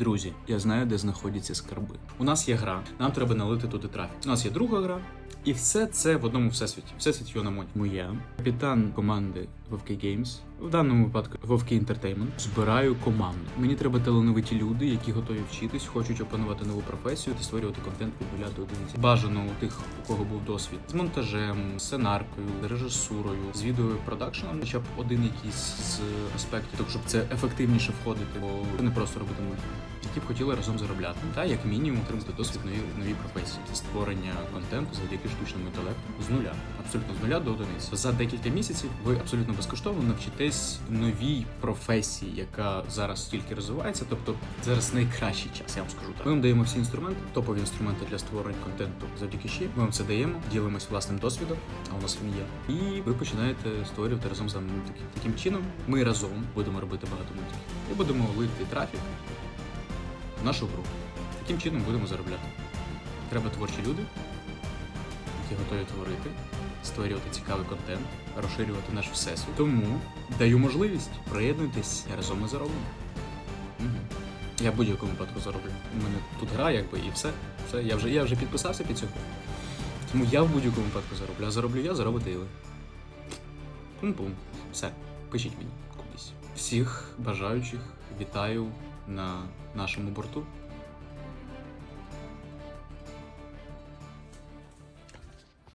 Друзі, я знаю, де знаходяться скарби. У нас є гра, нам треба налити туди трафік. У нас є друга гра, і все це в одному всесвіті. Всесвіт Йономоді. Моя капітан команди Вовки Games, в даному випадку Вовки Entertainment, збираю команду. Мені треба талановиті люди, які готові вчитись, хочуть опанувати нову професію та створювати контент до одиниці. Бажано у тих, у кого був досвід з монтажем, сценаркою, режисурою, з відеопродакшеном, хоча б один якийсь з аспектів, тобто, щоб це ефективніше входити, бо не просто робити мультик. Які б хотіли разом заробляти, та як мінімум отримати досвід нові нові професії, створення контенту завдяки штучному інтелекту з нуля, абсолютно з нуля до одиниці. За декілька місяців ви абсолютно безкоштовно навчитесь новій професії, яка зараз тільки розвивається. Тобто зараз найкращий час, я вам скажу так. Ми вам даємо всі інструменти, топові інструменти для створення контенту завдяки щі. Ми вам це даємо, ділимось власним досвідом, а у нас він є. І ви починаєте створювати разом з нами. Таким чином, ми разом будемо робити багато мультиків і будемо лити трафік в нашу гру. Таким чином будемо заробляти. Треба творчі люди, які готові творити, створювати цікавий контент, розширювати наш всесвіт. Тому даю можливість приєднуйтесь разом ми заробимо. Мгм. Я в будь-якому випадку зароблю. У мене тут гра, якби, і все. все. Я, вже, я вже підписався під цю. Тому я в будь-якому випадку зароблю. А зароблю я, заробите і ви. Пум-пум. Все. Пишіть мені кудись. Всіх бажаючих вітаю на нашому борту.